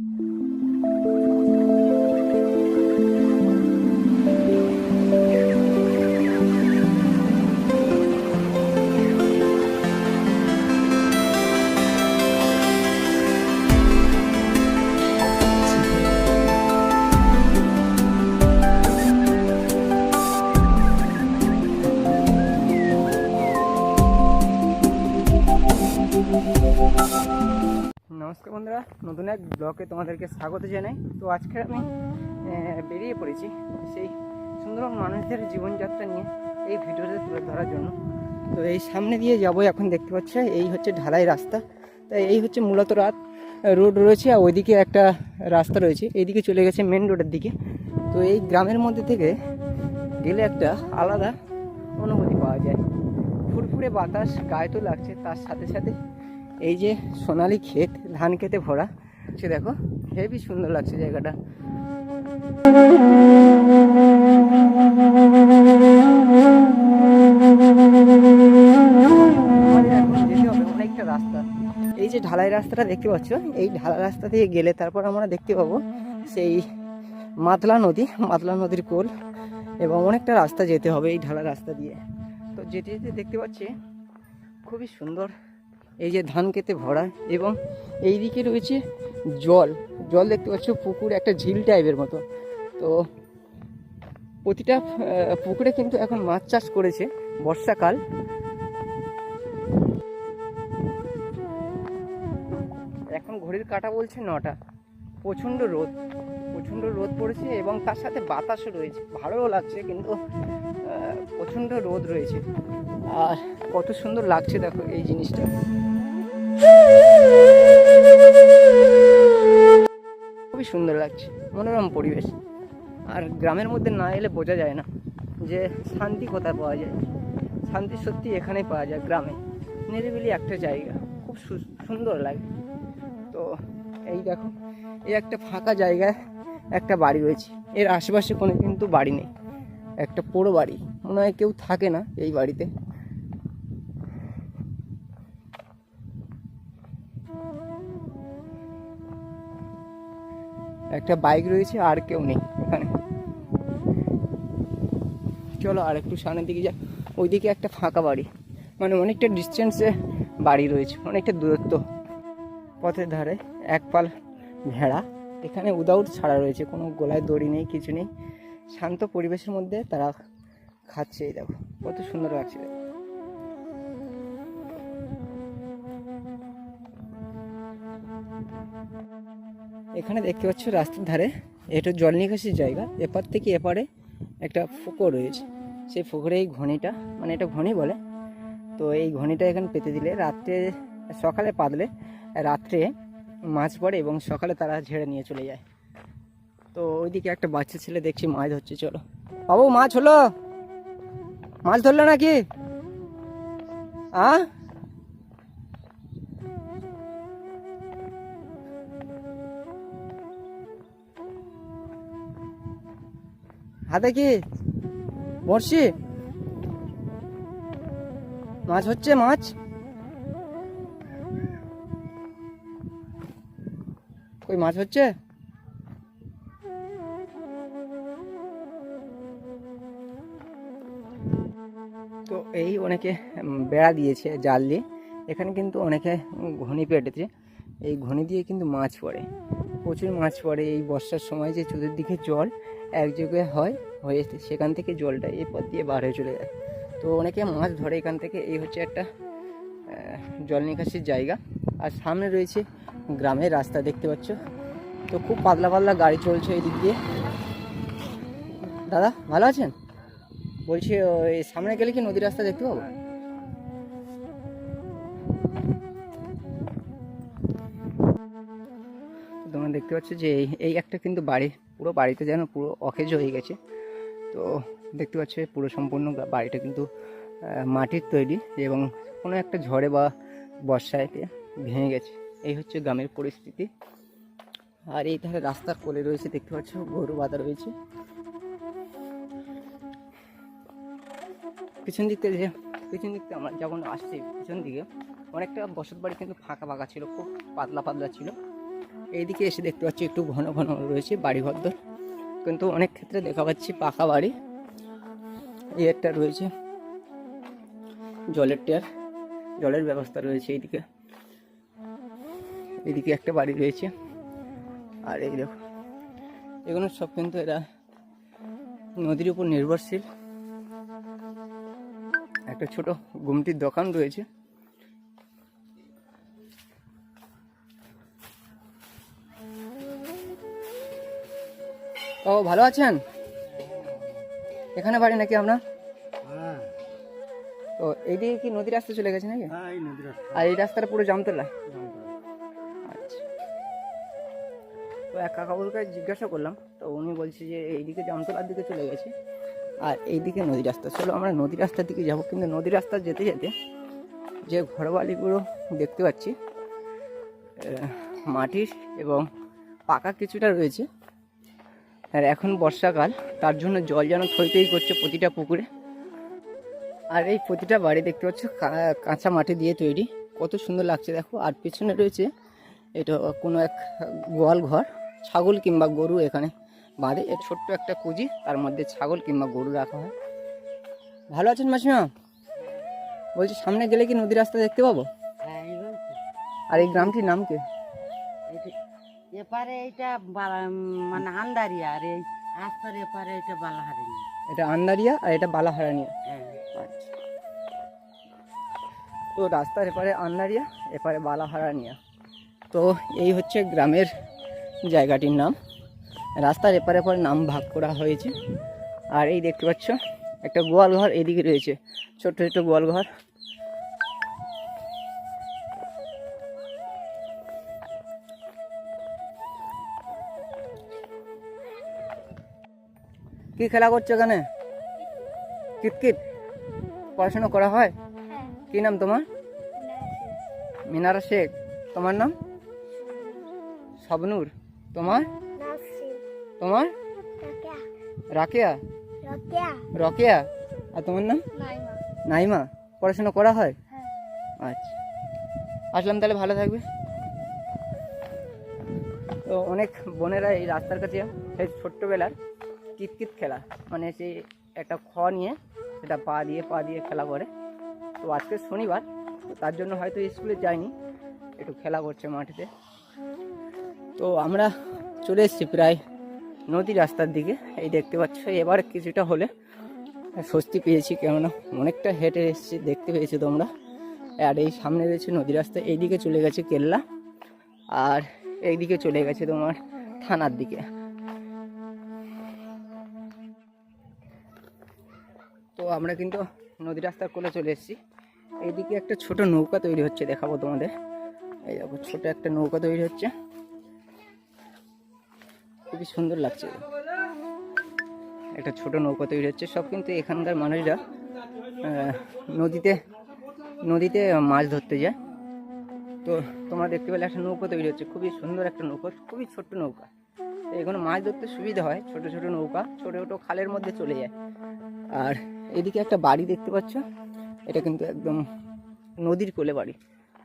ただいま。নমস্কার বন্ধুরা, নতুন এক ব্লগে তোমাদেরকে স্বাগত জানাই। তো আজকে আমি বেরিয়ে পড়েছি সেই সুন্দরবন মানুষদের জীবনযাত্রা নিয়ে এই ভিডিওতে তুলে ধরার জন্য। তো এই সামনে দিয়ে যাব এখন দেখতে পাচ্ছ, এই হচ্ছে ঢালাই রাস্তা। তাই এই হচ্ছে মূলত রাত রোড রয়েছে আর ওইদিকে একটা রাস্তা রয়েছে। এইদিকে চলে গেছে মেন রোডের দিকে। তো এই গ্রামের মধ্যে থেকে গেলে একটা আলাদা অনুভূতি পাওয়া যায়। ফুরফুরে বাতাস, গায়ে তো লাগছে, তার সাথে সাথে এই যে সোনালি ক্ষেত, ধান খেতে ভরা, সে দেখো, হেবি সুন্দর লাগছে জায়গাটা। অনেকটা রাস্তা। এই যে ঢালাই রাস্তাটা দেখতে পাচ্ছ? এই ঢালাই রাস্তা থেকে গেলে তারপর আমরা দেখতে পাবো সেই মাতলা নদী, মাতলা নদীর কোল এবং অনেকটা রাস্তা যেতে হবে এই ঢালা রাস্তা দিয়ে। তো যেতে যেতে দেখতে পাচ্ছি, খুবই সুন্দর এই যে ধান খেতে ভরা এবং এই দিকে রয়েছে জল। জল দেখতে পাচ্ছ, পুকুর একটা ঝিল টাইপের মতো। তো প্রতিটা পুকুরে কিন্তু এখন মাছ চাষ করেছে বর্ষাকাল। এখন ঘড়ির কাটা বলছে নটা। প্রচণ্ড রোদ প্রচণ্ড রোদ পড়েছে এবং তার সাথে বাতাসও রয়েছে। ভালোও লাগছে কিন্তু প্রচণ্ড রোদ রয়েছে। আর কত সুন্দর লাগছে দেখো এই জিনিসটা। খুবই সুন্দর লাগছে, মনোরম পরিবেশ। আর গ্রামের মধ্যে না এলে বোঝা যায় না যে শান্তি কোথায় পাওয়া যায়। শান্তি সত্যি এখানেই পাওয়া যায়, গ্রামে। নিরিবিলি একটা জায়গা, খুব সুন্দর লাগে। তো এই দেখো, এই একটা ফাঁকা জায়গায় একটা বাড়ি রয়েছে। এর আশেপাশে কোনো কিন্তু বাড়ি নেই, একটা পোড়ো বাড়ি। মনে হয় কেউ থাকে না এই বাড়িতে। একটা বাইক রয়েছে, আর কেউ নেই এখানে। চলো আর একটু সামনের দিকে যা ওইদিকে একটা ফাঁকা বাড়ি। মানে অনেকটা ডিস্টেন্সে বাড়ি রয়েছে, অনেকটা দূরত্ব। পথের ধারে এক পাল ভেড়া। এখানে উদাউট ছাড়া রয়েছে, কোনো গলায় দড়ি নেই, কিছু নেই। শান্ত পরিবেশের মধ্যে তারা খাচ্ছে, এই দেখো। কত সুন্দর লাগছে। এখানে দেখতে পাচ্ছ রাস্তার ধারে এটা জল নিকাশির জায়গা। এপার থেকে এপারে একটা পুকুর রয়েছে। সেই পুকুরে এই ঘনিটা মানে এটা ঘনি বলে। তো এই ঘনিটা এখানে পেতে দিলে রাত্রে, সকালে পাতলে রাত্রে মাছ পড়ে এবং সকালে তারা ঝেড়ে নিয়ে চলে যায়। তো ওইদিকে একটা বাচ্চা ছেলে দেখছি, মাছ ধরছে, চলো। বাবু, মাছ হলো? মাছ ধরলো নাকি? আ? হাতে কি? বর্ষি মাছ হচ্ছে মাছ? কই মাছ হচ্ছে? তো এই অনেকে বেড়া দিয়েছে জাল দিয়ে। এখানে কিন্তু অনেকে ঘনি পেটেছে এই ঘনি দিয়ে কিন্তু মাছ পড়ে। প্রচুর মাছ পড়ে এই বর্ষার সময় যে চতুর্দিকে জল এক জায়গায় হয় হয়ে সেখান থেকে জলটা এই পথ দিয়ে বার হয়ে চলে যায়। তো অনেকে মাছ ধরে এখান থেকে, এই হচ্ছে একটা জল নিকাশির জায়গা। আর সামনে রয়েছে গ্রামের রাস্তা, দেখতে পাচ্ছ। তো খুব পাতলা পাতলা গাড়ি চলছে এই দিক দিয়ে। দাদা, ভালো আছেন? বলছি, ওই সামনে গেলে কি নদীর রাস্তা দেখতে পাবো? দেখতে পাচ্ছ যে এই একটা কিন্তু বাড়ি, পুরো বাড়িতে যেন পুরো অকেজ হয়ে গেছে। তো দেখতে পাচ্ছ পুরো সম্পূর্ণ বাড়িটা কিন্তু মাটির তৈরি এবং কোনো একটা ঝড়ে বা বর্ষায় এতে ভেঙে গেছে। এই হচ্ছে গ্রামের পরিস্থিতি। আর এই ধারে রাস্তার কোলে রয়েছে, দেখতে পাচ্ছ, গরু বাঁধা রয়েছে। পিছন দিক থেকে যে- পিছন দিক থেকে আমরা যখন আসছি, পিছন দিকে অনেকটা বসত বাড়ি কিন্তু ফাঁকা ফাঁকা ছিল, খুব পাতলা পাতলা ছিল। এইদিকে এসে দেখতে পাচ্ছি একটু ঘন ঘন রয়েছে বাড়ি ঘরদর কিন্তু অনেক ক্ষেত্রে দেখা পাচ্ছি পাকা বাড়ি। এই একটা রয়েছে জলের ট্যাপ জলের ব্যবস্থা রয়েছে এইদিকে। এদিকে একটা বাড়ি রয়েছে। আর এই দেখো, এগুলো সব কিন্তু এরা নদীর উপর নির্ভরশীল। একটা ছোট গুমটির দোকান রয়েছে। ও ভালো আছেন? এখানে বাড়ি নাকি আপনার? হ্যাঁ। তো এইদিকে কি নদী রাস্তা চলে গেছে নাকি? হ্যাঁ এই আর এই রাস্তাটা পুরো জামতলা? জামতলা। আচ্ছা। তো এক কাকাবুরকে জিজ্ঞাসা করলাম তো উনি বলছে যে এইদিকে জামতলার দিকে চলে গেছে আর এইদিকে নদী রাস্তা। চলো আমরা নদী রাস্তার দিকে যাব কিন্তু নদী রাস্তা যেতে যেতে যে ঘরবাড়িগুলো দেখতে পাচ্ছি মাটির এবং পাকা কিছুটা রয়েছে আর এখন বর্ষাকাল তার জন্য জল যেন থই থই করছে প্রতিটা পুকুরে। আর এই প্রতিটা বাড়ি দেখতে পাচ্ছ কাঁচা মাটি দিয়ে তৈরি। কত সুন্দর লাগছে দেখো। আর পেছনে রয়েছে এটা কোনো এক গোয়াল ঘর ছাগল কিংবা গরু এখানে বাঁধে। এর ছোট্ট একটা কুজি তার মধ্যে ছাগল কিংবা গরু রাখা হয়। ভালো আছেন মাসিমা? বলছি সামনে গেলে কি নদী রাস্তা দেখতে পাবো? হ্যাঁ। আর এই গ্রামটির নাম কি? এটি- এপারে এইটা মানে আন্দারিয়া আর এই আস্তার এপারে এটা বালাহারিনি এটা আন্দারিয়া আর এটা বালাহারানিয়া হ্যাঁ। তো রাস্তার এপারে আন্দারিয়া এপারে বালাহারানিয়া তো এই হচ্ছে গ্রামের জায়গাটির নাম। রাস্তার এপারে এপারে নাম ভাগ করা হয়েছে। আর এই দেখতে পাচ্ছ একটা গোয়াল ঘর এদিকে রয়েছে। ছোট্ট ছোট্ট গোয়াল ঘর। কি খেলা করছ এখানে? কিতকিত? পড়াশুনো করা হয়? কি নাম তোমার? মিনারা শেখ। তোমার নাম? শবনুর। তোমার? তোমার? রাকেয়া। রকেয়া? আর তোমার নাম? নাইমা। পড়াশোনা করা হয়? আচ্ছা। আসলাম তাহলে ভালো থাকবে। তো অনেক বোনেরা এই রাস্তার কাছে সেই ছোট্টবেলার কিতকিত খেলা। মানে সেই একটা খ নিয়ে সেটা পা দিয়ে পা দিয়ে খেলা করে। তো আজকে শনিবার তার জন্য হয়তো স্কুলে যায়নি। একটু খেলা করছে মাঠেতে। তো আমরা চলে এসেছি প্রায় নদী রাস্তার দিকে। এই দেখতে পাচ্ছ, এবার কিছুটা হলে স্বস্তি পেয়েছি কেননা অনেকটা হেঁটে এসেছি, দেখতে পেয়েছি তোমরা। আর এই সামনে রয়েছে নদী রাস্তা, এইদিকে চলে গেছে কেল্লা। আর এইদিকে চলে গেছে তোমার থানার দিকে। আমরা কিন্তু নদী রাস্তার কোলে চলে এসেছি। এইদিকে একটা ছোট নৌকা তৈরি হচ্ছে, দেখাবো তোমাদের। এই দেখো, ছোট একটা নৌকা তৈরি হচ্ছে। খুবই সুন্দর লাগছে। একটা ছোট নৌকা তৈরি হচ্ছে। সব কিন্তু এখানকার মানুষরা নদীতে নদীতে মাছ ধরতে যায়। তো তোমরা দেখতে পেলে একটা নৌকা তৈরি হচ্ছে। খুবই সুন্দর একটা নৌকা, খুবই ছোট্ট নৌকা। এখানে মাছ ধরতে সুবিধা হয়, ছোট ছোট নৌকা, ছোট ছোট খালের মধ্যে চলে যায়। আর এদিকে একটা বাড়ি দেখতে পাচ্ছ। এটা কিন্তু একদম নদীর কোলে বাড়ি।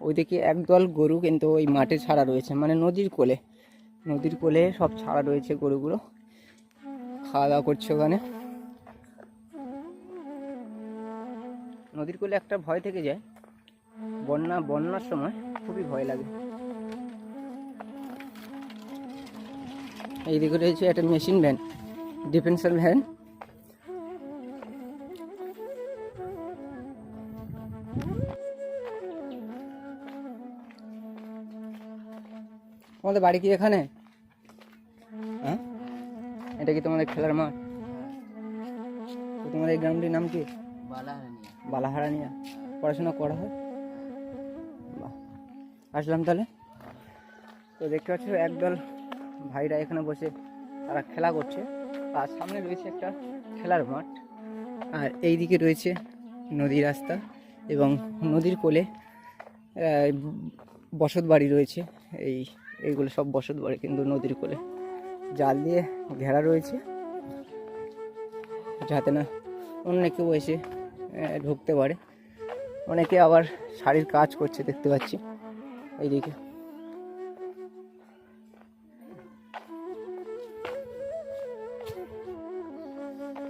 ওইদিকে একদল গরু কিন্তু ওই মাঠে ছাড়া রয়েছে মানে নদীর কোলে। নদীর কোলে সব ছাড়া রয়েছে গরুগুলো। খাওয়া দাওয়া করছে ওখানে। নদীর কোলে একটা ভয় থেকে যায়। বন্যা, বন্যার সময় খুবই ভয় লাগে। এইদিকে রয়েছে একটা মেশিন ভ্যান ডিফেন্সার ভ্যান। তোমাদের বাড়ি কি এখানে? হ্যাঁ? এটা কি তোমাদের খেলার মাঠ? তো তোমাদের এই গ্রামটির নাম কি? বালাহারিনি বালাহারানিয়া। পড়াশোনা করা হয়? বাহ। আসলাম তাহলে। তো দেখতে পাচ্ছ একদল ভাইরা এখানে বসে তারা খেলা করছে। আর সামনে রয়েছে একটা খেলার মাঠ। আর এই দিকে রয়েছে নদী রাস্তা এবং নদীর কোলে বসত বাড়ি রয়েছে এই এইগুলো সব বসত বাড়ি কিন্তু নদীর কোলে। জাল দিয়ে ঘেরা রয়েছে। যাতে না অনেকে বসে ঢুকতে পারে। অনেকে আবার শাড়ির কাজ করছে দেখতে পাচ্ছি। এইদিকে।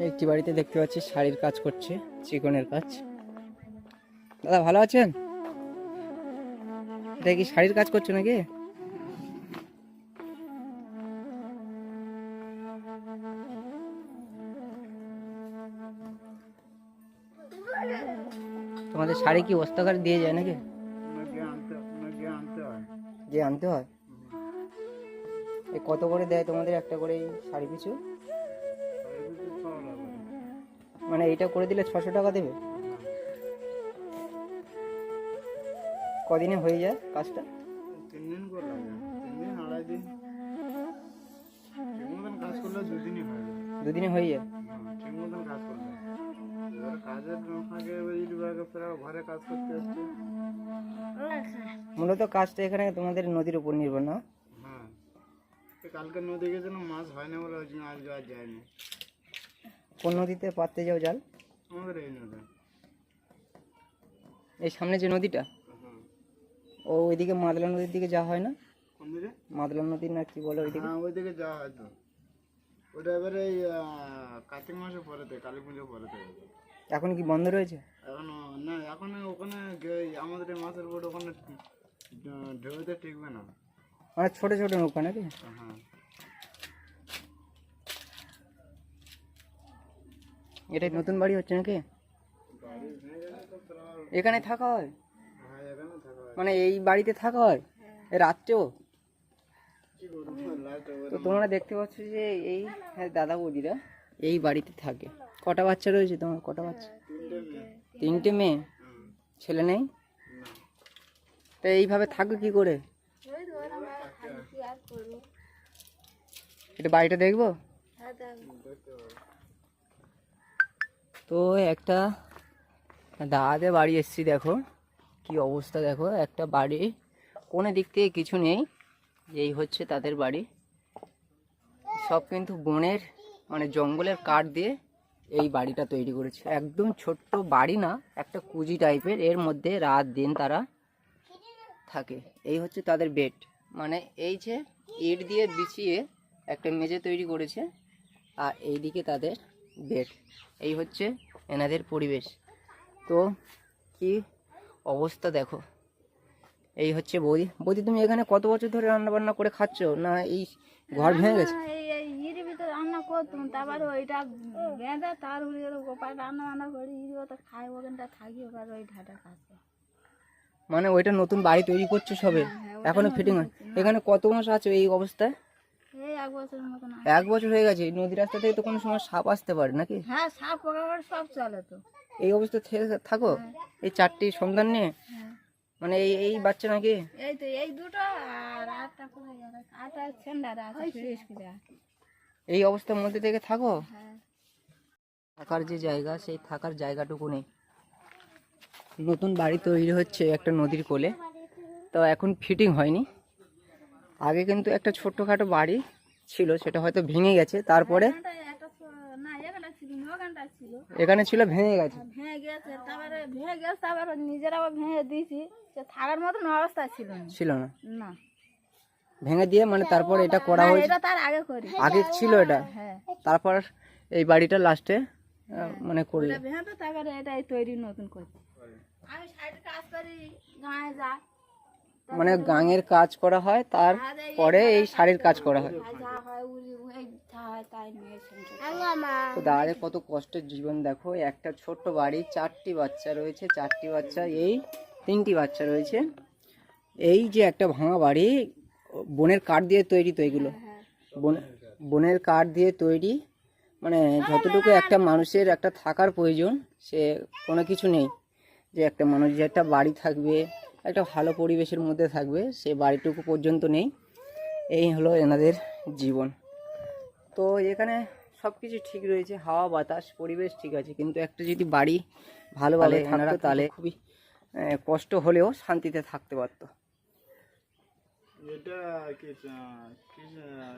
একটি বাড়িতে দেখতে পাচ্ছি শাড়ির কাজ করছে, চিকনের কাজ। দাদা, ভালো আছেন? এটা কি শাড়ির কাজ করছ নাকি? শাড়ি কি বস্তাকার দিয়ে যায় নাকি? যে আনতে হয়? এ কত করে দেয় তোমাদের একটা করে শাড়ি পিছু? মানে এইটা করে দিলে ছশো টাকা দেবে? কদিনে হয়ে যায় কাজটা? তিন দিন করে তিন দিন। আড়াই দিন কাজ করলে দুদিনই হয় দুদিনে হয়ে যায়? মূলত কাজটা এখানে তোমাদের নদীর উপর নির্ভর না? হ্যাঁ। তো কালকে নদী গেছিলাম মাছ হয় না বলে ওই জন্য আজ আর যায়নি। কোন নদীতে পাততে যাও জাল? আমাদের এই নদী এই সামনে যে নদীটা হ্যাঁ। ও ওইদিকে মাদলা নদীর দিকে যাওয়া হয় না? মাদলা নদী না কি বলে ওইদিকে? হ্যাঁ ওইদিকে যাওয়া হয়তো ওটা এবারে এই কার্তিক মাসে পরেতে কালী পুজো পরেতে। এখন কি বন্ধ রয়েছে? এখন না এখন ওখানে আমাদের মাছের বোট ওখানে ঢেউতে টিকবে না। মানে ছোট ছোট নৌকা নাকি? হ্যাঁ। এটা নতুন বাড়ি হচ্ছে নাকি? এখানে থাকা হয়? এখানে থাকা হয়। মানে এই বাড়িতে থাকা হয়? রাত্রেও? তো তোমরা দেখতে পাচ্ছ যে এই হ্যাঁ, দাদা বৌদিরা এই বাড়িতে থাকে। কটা বাচ্চা রয়েছে তোমার? কটা বাচ্চা? তিনটে মেয়ে? ছেলে নেই? তো এইভাবে থাকো কি করে? এটা বাড়িটা দেখব? তো একটা দাদাদের বাড়ি এসছি দেখো, কি অবস্থা দেখো। একটা বাড়ি, কোনো দিক থেকে কিছু নেই এই হচ্ছে তাদের বাড়ি। সব কিন্তু বনের মানে জঙ্গলের কাঠ দিয়ে এই বাড়িটা তৈরি করেছে। একদম ছোট্ট বাড়ি না, একটা কুজি টাইপের এর মধ্যে রাত দিন তারা থাকে। এই হচ্ছে তাদের বেড মানে এই যে ইট দিয়ে বিছিয়ে একটা মেঝে তৈরি করেছে, আর এই দিকে তাদের বেড এই হচ্ছে এনাদের পরিবেশ। তো কি অবস্থা দেখো। এই হচ্ছে বৌদি। বৌদি, তুমি এখানে কত বছর ধরে রান্না বান্না করে খাচ্ছ? না এই ঘর ভেঙে গেছে এই এই ইরি ভিতরে রান্না করতাম তারপর ওইটা বেঁধে তার উপরে গোপাল রান্না বান্না করি ইরি তো খাই ওখানটা থাকি ওবার ওই ঢাটা খাচ্ছে মানে ওইটা নতুন বাড়ি তৈরি করছ সবে এখনও ফিটিং হয় এখানে কত মাস আছে এই অবস্থায় এক বছর হয়ে গেছে নদী রাস্তা থেকে তো কোনো সময় সাপ আসতে পারে নাকি হ্যাঁ সাপ সব চলে তো এই অবস্থা থেকে থাকো এই চারটি সন্তান নিয়ে মানে এই এই বাচ্চা নাকি এই তো এই দুটো আর আটটা গেল আটটা স্কুলে আছে এই অবস্থার মধ্যে থেকে থাকো। হ্যাঁ। থাকার যে জায়গা সেই থাকার জায়গাটুকু নেই। নতুন বাড়ি তৈরি হচ্ছে একটা নদীর কোলে। তো এখন ফিটিং হয়নি। আগে কিন্তু একটা ছোট্টখাটো বাড়ি ছিল সেটা হয়তো ভেঙে গেছে। তারপরে এখানে ছিল ভেঙে গেছে। ভেঙে গেছে। তারপরে ভেঙে দিয়েছি। থাকার মতন অবস্থা ছিল ছিল না। না। ভেঙে দিয়ে মানে তারপর এটা করা না, হয়েছে। আগে ছিল এটা। হ্যাঁ। তারপর এই বাড়িটা লাস্টে মানে তৈরি করি। মানে গাঙের কাজ করা হয় তারপরে এই শাড়ির কাজ করা। হয়। হয় হয় দাদাদের কত কষ্টের জীবন দেখো একটা ছোট্ট বাড়ি চারটি বাচ্চা রয়েছে চারটি বাচ্চা এই তিনটি বাচ্চা রয়েছে। এই যে একটা ভাঙা বাড়ি বনের কাঠ দিয়ে তৈরি তো এগুলো। বন বনের কাঠ দিয়ে তৈরি মানে যতটুকু একটা মানুষের একটা থাকার প্রয়োজন সে কোনো কিছু নেই। যে একটা মানুষ যে একটা বাড়ি থাকবে একটা ভালো পরিবেশের মধ্যে থাকবে সে বাড়িটুকু পর্যন্ত নেই। এই হলো এনাদের জীবন। তো এখানে সব কিছু ঠিক রয়েছে হাওয়া বাতাস পরিবেশ ঠিক আছে কিন্তু একটা যদি বাড়ি ভালোভাবে থাকতো তাহলে খুবই কষ্ট হলেও শান্তিতে থাকতে পারতো। এটা কি আহ, কি আহ,